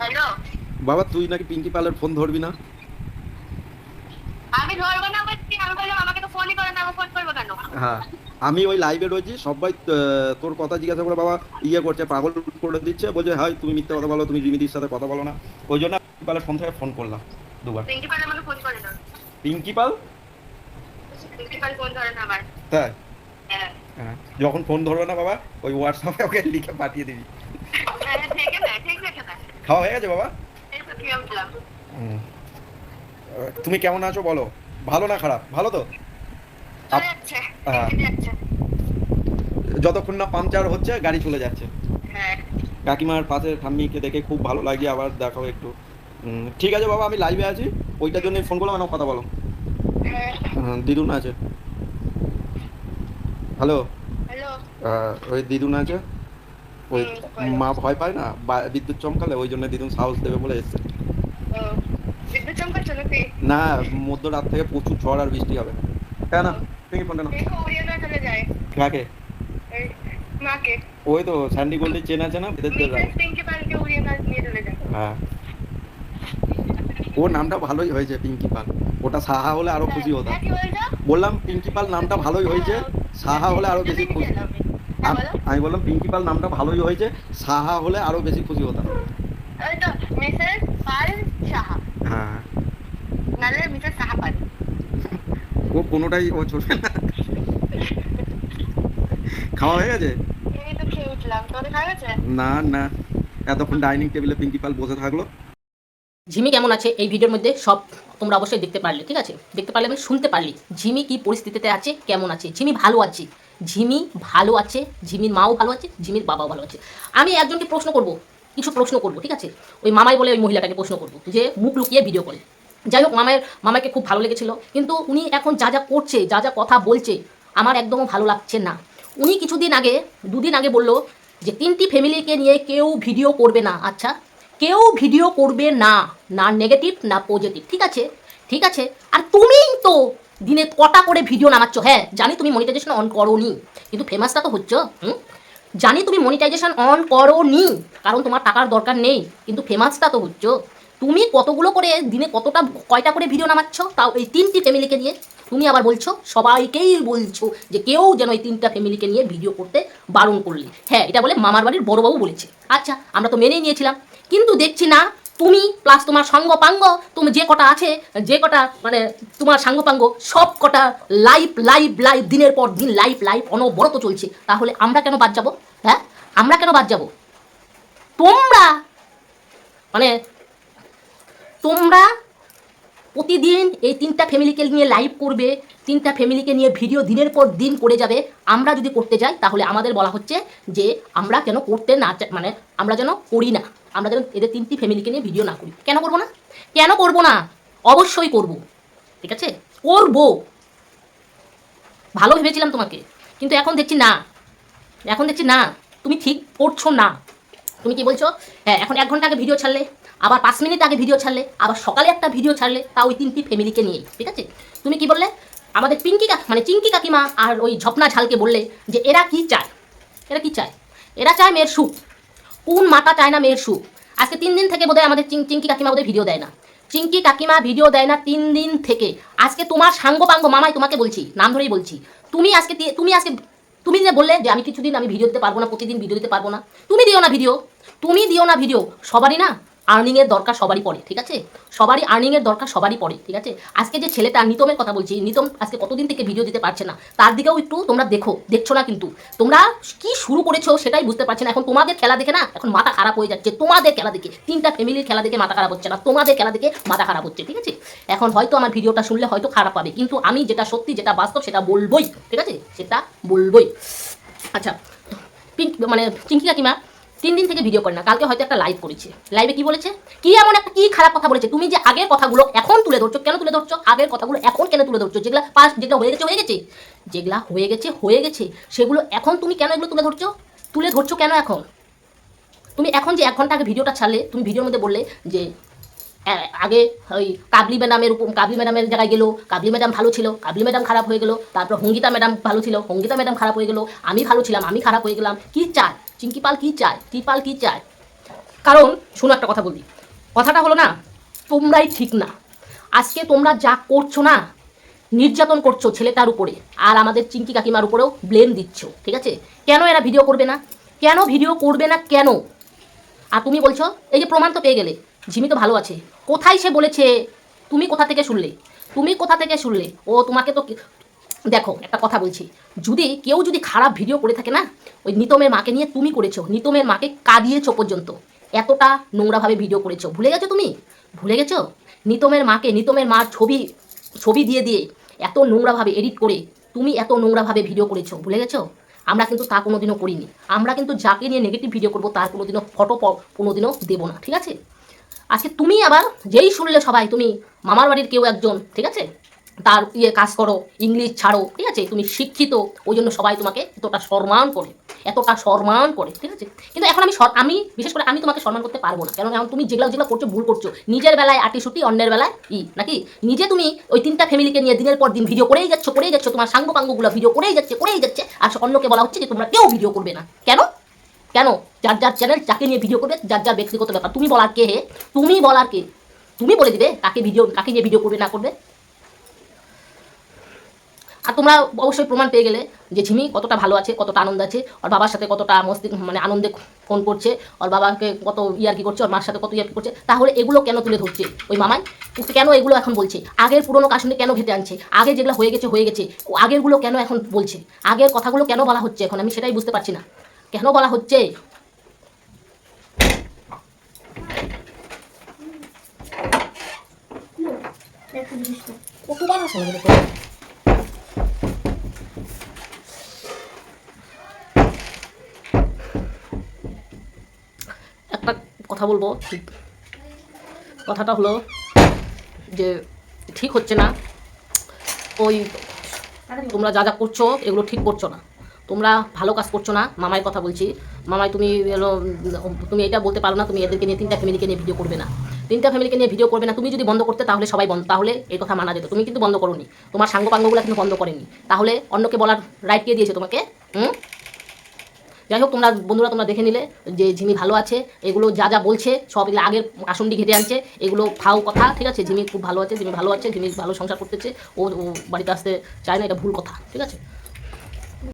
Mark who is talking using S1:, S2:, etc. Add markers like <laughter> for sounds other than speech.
S1: Hello?
S2: বাবা তুই নাকি পিঙ্কি পালের ফোন ধরবি না?
S1: আমি ধরবো না বলছি আমি বললাম আমাকে তো ফোনই করে না আমি ফোন করব কেন?
S2: হ্যাঁ আমি ওই লাইভে রয়েছি সবাই তোর কথা জিজ্ঞাসা করে বাবা ইয়ে করছে পাগল করে দিচ্ছে বলছে হয় তুমি মিথ্যে কথা বলো তুমি রিমিদির সাথে কথা বলো না। ওই জন্য পিঙ্কি পালের ফোন থেকে ফোন করলাম দুবার।
S1: পিঙ্কি পাল আমাকে ফোন করে না।
S2: পিঙ্কি পাল?
S1: পিঙ্কি পাল ফোন করে না আমার
S2: তাই?
S1: হ্যাঁ।
S2: হ্যাঁ যখন ফোন ধরবে না বাবা ওই হোয়াটসঅ্যাপে ওকে লিখে পাঠিয়ে দিবি <laughs>
S1: হ্যাঁ, ঠিক আছে ঠিক আছে না
S2: খাওয়া হয়ে গেছে বাবা? তুমি কেমন আছো বলো? ভালো না খারাপ? ভালো তো? হ্যাঁ। যতক্ষণ না পাংচার হচ্ছে গাড়ি চলে যাচ্ছে।
S1: হ্যাঁ।
S2: কাকিমার পাশে ঠাম্মিকে দেখে খুব ভালো লাগছে আবার দেখাও একটু। ঠিক আছে বাবা আমি লাইভে আছি। ওইটার জন্য ফোন করলাম আমার কথা বলো।
S1: হ্যাঁ।
S2: দিদুন আছে। হ্যালো
S1: হ্যালো
S2: ওই দিদুন আছে। ওই মা ভয় পায়। না? বা- বিদ্যুৎ চমকালে ওই জন্য দিদুন সাহস দেবে বলে এসছে। না মধ্যরাত থেকে প্রচুর ঝড় আর বৃষ্টি হবে। কেন? না তুমি ফোনটা না
S1: দেখো উড়িয়ে না চলে যায়।
S2: কাকে? ওই তো স্যান্ডি গোল্ডের চেন আছে না? এদের তো
S1: মিসেস পিঙ্কি পালকে উড়িয়ে না নিয়ে চলে যায়।
S2: হ্যাঁ। ও নামটা ভালোই হয়েছে পিঙ্কি পাল ওটা সাহা হলে আরও খুশি হতাম।
S1: হ্যাঁ,
S2: বললাম পিঙ্কি পাল নামটা ভালোই হয়েছে। সাহা হলে আরও বেশি খুশি।
S1: হ্যাঁ
S2: আম-
S1: বলো।
S2: আমি বললাম পিঙ্কি পাল নামটা ভালোই হয়েছে সাহা হলে আরও বেশি খুশি হতাম।
S1: ওই তো মিসেস পাল সাহা।
S2: হ্যাঁ।
S1: নালে মিসেস সাহা পাল
S2: ও কোনোটাই ও চলবে না। খাওয়া হয়ে গেছে? না না। এতক্ষণ ডাইনিং টেবিলে পিঙ্কি পাল বসে থাকল।
S3: ঝিমি কেমন আছে? এই ভিডিওর মধ্যে সব তোমরা অবশ্যই দেখতে পারলে ঠিক আছে? দেখতে পারলে মানে শুনতে পারলি। ঝিমি কি পরিস্থিতিতে আছে? কেমন আছে? ঝিমি ভালো আছে? ঝিমি ভালো আছে, ঝিমির মাও ভালো আছে, ঝিমির বাবাও ভালো আছে। আমি একজনকে প্রশ্ন করব, কিছু প্রশ্ন করব, ঠিক আছে? ওই মামাই বলে ওই মহিলাটাকে প্রশ্ন করব, যে মুখ লুকিয়ে ভিডিও করে। যাই হোক, মামায়ের, মামাকে খুব ভালো লেগেছিল, কিন্তু উনি এখন যা যা করছে, যা যা কথা বলছে, আমার একদমও ভালো লাগছে না। উনি কিছুদিন আগে, দুদিন আগে বলল যে, তিনটি ফ্যামিলিকে নিয়ে কেউ ভিডিও করবে না। আচ্ছা কেউ ভিডিও করবে না না নেগেটিভ না পজিটিভ ঠিক আছে? ঠিক আছে? আর তুমিই তো দিনে কটা করে ভিডিও নামাচ্ছ? হ্যাঁ জানি তুমি মনিটাইজেশন অন করো নি কিন্তু ফেমাসটা তো হচ্ছ, হুম? জানি তুমি মনিটাইজেশন অন করো নি কারণ তোমার টাকার দরকার নেই, কিন্তু ফেমাসটা তো হচ্ছ। তুমি কতগুলো করে, দিনে কতটা, কয়টা করে ভিডিও নামাচ্ছ? তাও এই তিনটি ফ্যামিলিকে নিয়ে তুমি আবার বলছো, সবাইকেই বলছো যে কেউ যেন এই তিনটা ফ্যামিলিকে নিয়ে ভিডিও করতে বারণ করলি। হ্যাঁ এটা বলে মামার বাড়ির বড়বাবু বলেছে। আচ্ছা আমরা তো মেনেই নিয়েছিলাম, কিন্তু দেখছি না তুমি প্লাস তোমার সাঙ্গপাঙ্গ, তুমি যে কটা আছে, যে কটা মানে তোমার সাঙ্গপাঙ্গ, সব কটা লাইভ লাইভ লাইভ দিনের পর দিন লাইভ লাইভ অনবরত চলছে। তাহলে আমরা কেন বাদ যাব? হ্যাঁ? আমরা কেন বাদ যাব? তোমরা মানে তোমরা প্রতিদিন এই তিনটা ফ্যামিলিকে নিয়ে লাইভ করবে, তিনটা ফ্যামিলিকে নিয়ে ভিডিও দিনের পর দিন করে যাবে। আমরা যদি করতে যাই, তাহলে আমাদের বলা হচ্ছে যে আমরা কেন করতে না মানে আমরা যেন করি না। আমরা যেন এদের তিনটি ফ্যামিলিকে নিয়ে ভিডিও না করি। কেন করব না? কেন করব না? অবশ্যই করব। ঠিক আছে? করব। ভালো ভেবেছিলাম তোমাকে। কিন্তু এখন দেখছি না। এখন দেখছি না। তুমি ঠিক করছ না। তুমি কি বলছো? হ্যাঁ এখন এক ঘণ্টা আগে ভিডিও ছাড়লে, আবার পাঁচ মিনিট আগে ভিডিও ছাড়লে, আবার সকালে একটা ভিডিও ছাড়লে, তা ওই তিনটি ফ্যামিলিকে নিয়ে ঠিক আছে? তুমি কি বললে? আমাদের পিঙ্কি কাকি মানে চিঙ্কি কাকিমা আর ওই ঝপনা ঝালকে বললে যে, এরা কি চায়? এরা কি চায়? এরা চায় মেয়ের সুখ। কোন মাতা চায় না মেয়ের সুখ? আজকে তিন দিন থেকে বোধহয় আমাদের চিঙ্কি কাকিমা বোধহয় ভিডিও দেয় না। চিঙ্কি কাকিমা ভিডিও দেয় না তিন দিন থেকে। আজকে তোমার সাঙ্গ পাঙ্গ মামাই তোমাকে বলছি, নাম ধরেই বলছি, তুমি আজকে তুমি আজকে তুমি যে বললে যে আমি কিছুদিন আমি ভিডিও দিতে পারব না, প্রতিদিন ভিডিও দিতে পারব না, তুমি দিও না ভিডিও তুমি দিও না ভিডিও সবারই না? আর্নিংয়ের দরকার সবারই পড়ে, ঠিক আছে? সবারই আর্নিংয়ের দরকার সবারই পড়ে, ঠিক আছে? আজকে যে ছেলেটা নিতমের কথা বলছি, নিতম আজকে কতদিন থেকে ভিডিও দিতে পারছে না, তার দিকেও একটু তোমরা দেখো, দেখছ না কিন্তু। তোমরা কি শুরু করেছ সেটাই বুঝতে পারছি না, এখন তোমাদের খেলা দেখে না, এখন মাথা খারাপ হয়ে যাচ্ছে, তোমাদের খেলা দেখে, তিনটা ফ্যামিলির খেলা দেখে মাথা খারাপ হচ্ছে না, তোমাদের খেলা দেখে মাথা খারাপ হচ্ছে, ঠিক আছে? এখন হয়তো আমার ভিডিওটা শুনলে হয়তো খারাপ পাবে, কিন্তু আমি যেটা সত্যি, যেটা বাস্তব, সেটা বলবোই, ঠিক আছে? সেটা বলবোই। আচ্ছা পিঙ্ক মানে চিঙ্কি কাকিমা তিন দিন থেকে ভিডিও করে না, কালকে হয়তো একটা লাইভ করেছে। লাইভে কি বলেছে? কি এমন একটা কি খারাপ কথা বলেছে? তুমি যে আগের কথাগুলো এখন তুলে ধরছো, কেন তুলে ধরছো? আগের কথাগুলো এখন কেন তুলে ধরছো? যেগুলা পাস যেগুলো হয়ে গেছে হয়ে গেছে। যেগুলো হয়ে গেছে হয়ে গেছে, সেগুলো এখন তুমি কেন এগুলো তুলে ধরছো? তুলে ধরছো কেন এখন? তুমি এখন যে এক ঘণ্টা আগে ভিডিওটা ছাড়লে, তুমি ভিডিওর মধ্যে বললে যে আগে ওই কাবলি ম্যাডামের উপর কাবলি ম্যাডামের জায়গায় গেলো, কাবলি ম্যাডাম ভালো ছিল, কাবলি ম্যাডাম খারাপ হয়ে গেলো, তারপর হঙ্গিতা ম্যাডাম ভালো ছিল হঙ্গিতা ম্যাডাম খারাপ হয়ে গেলো, আমি ভালো ছিলাম, আমি খারাপ হয়ে গেলাম, কি চায় চিঙ্কি পাল কি চায়? কি পাল কি চায়? কারণ, শোনো একটা কথা বলি। কথাটা হলো না, তোমরাই ঠিক না। আজকে তোমরা যা করছ না, নির্যাতন করছ ছেলেটার উপরে, আর আমাদের চিঙ্কি কাকিমার উপরেও ব্লেম দিচ্ছ, ঠিক আছে? কেন এরা ভিডিও করবে না? কেন ভিডিও করবে না কেন? আর তুমি বলছো, এই যে প্রমাণ তো পেয়ে গেলে, ঝিমি তো ভালো আছে। কোথায় সে বলেছে? তুমি কোথা থেকে শুনলে? তুমি কোথা থেকে শুনলে? ও তোমাকে তো দেখো, একটা কথা বলছি। যদি, কেউ যদি খারাপ ভিডিও করে থাকে না, ওই নিতমের মাকে নিয়ে তুমি করেছ, নিতমের মাকে কাঁদিয়েছো পর্যন্ত, এতটা নোংরাভাবে ভিডিও করেছ, ভুলে গেছো তুমি? ভুলে গেছো? নিতমের মাকে, নিতমের মার ছবি ছবি দিয়ে দিয়ে এত নোংরাভাবে এডিট করে তুমি এত নোংরাভাবে ভিডিও করেছ, ভুলে গেছো? আমরা কিন্তু তা কোনোদিনও করিনি। আমরা কিন্তু যাকে নিয়ে নেগেটিভ ভিডিও করব, তার কোনোদিনও ফটো কোনোদিনও দেবো না, ঠিক আছে? আজকে তুমি আবার, যেই শুনলে সবাই, তুমি মামার বাড়ির কেউ একজন, ঠিক আছে? তার ইয়ে কাজ করো, ইংলিশ ছাড়ো, ঠিক আছে? তুমি শিক্ষিত, ওই জন্য সবাই তোমাকে এতটা সম্মান করে, এতটা সম্মান করে, ঠিক আছে? কিন্তু এখন আমি আমি, বিশেষ করে আমি তোমাকে সম্মান করতে পারব না। কারণ এখন তুমি যেগুলো যেগুলো করছ, ভুল করছ। নিজের বেলায় আটি সুটি, অন্যের বেলায় ই, নাকি? নিজে তুমি ওই তিনটা ফ্যামিলিকে নিয়ে দিনের পর দিন ভিডিও করেই যাচ্ছ করেই যাচ্ছ, তোমার সাঙ্গ পাঙ্গগুলো ভিডিও করেই যাচ্ছে করেই যাচ্ছে, আর অন্যকে বলা হচ্ছে যে তোমরা কেউ ভিডিও করবে না। কেন? কেন? যার যার চ্যানেল যাকে নিয়ে ভিডিও করবে, যার যার ব্যক্তিগত ব্যাপার। তুমি বলার কে হে? তুমি বলার কে? তুমি বলে দিবে কাকে ভিডিও কাকে নিয়ে ভিডিও করবে, না করবে? আর তোমরা অবশ্যই প্রমাণ পেয়ে গেলে যে ঝিমি কতটা ভালো আছে কতটা আনন্দ আছে। ওর বাবার সাথে কতটা মস্তি মানে আনন্দে ফোন করছে ওর বাবাকে কত ইয়ার্কি করছে ওর মার সাথে কত ইয়ার্কি করছে তাহলে এগুলো কেন তুলে ধরছে ওই মামাই? কেন এগুলো এখন বলছে? আগের পুরনো কাশুনি কেন ঘেটে আনছে? আগে যেগুলো হয়ে গেছে হয়ে গেছে ও আগেরগুলো কেন এখন বলছে? আগের কথাগুলো কেন বলা হচ্ছে এখন? আমি সেটাই বুঝতে পারছি না। কেন বলা হচ্ছে? কতবার আসে আমাদের উপরে? একটা কথা বলব, ঠিক। কথাটা হলো যে ঠিক হচ্ছে না। ওই তোমরা যা যা করছ, এগুলো ঠিক করছ না। তোমরা ভালো কাজ করছ না, মামাই কথা বলছি। মামাই তুমি তুমি এটা বলতে পারো না, তুমি এদেরকে নিয়ে তিনটা ফ্যামিলিকে নিয়ে ভিডিও করবে না। তিনটা ফ্যামিলিকে নিয়ে ভিডিও করবে না, তুমি যদি বন্ধ করতে তাহলে সবাই বন্ধ, তাহলে এই কথা মানা যেত। তুমি কিন্তু বন্ধ করোনি। তোমার সাঙ্গ পাঙ্গগুলো কিন্তু বন্ধ করেনি। তাহলে অন্যকে বলার রাইট কে দিয়েছে তোমাকে? হুম? যাই হোক, তোমরা বন্ধুরা, তোমরা দেখে নিলে যে ঝিমি ভালো আছে। এগুলো যা যা বলছে, সব আগের আসনটি ঘেটে আনছে। এগুলো ফাও কথা, ঠিক আছে? ঝিমি খুব ভালো আছে, ঝিমি ভালো আছে, ঝিমি ভালো সংসার করতেছে ও বাড়িতে আসতে চায় না, এটা ভুল কথা, ঠিক আছে?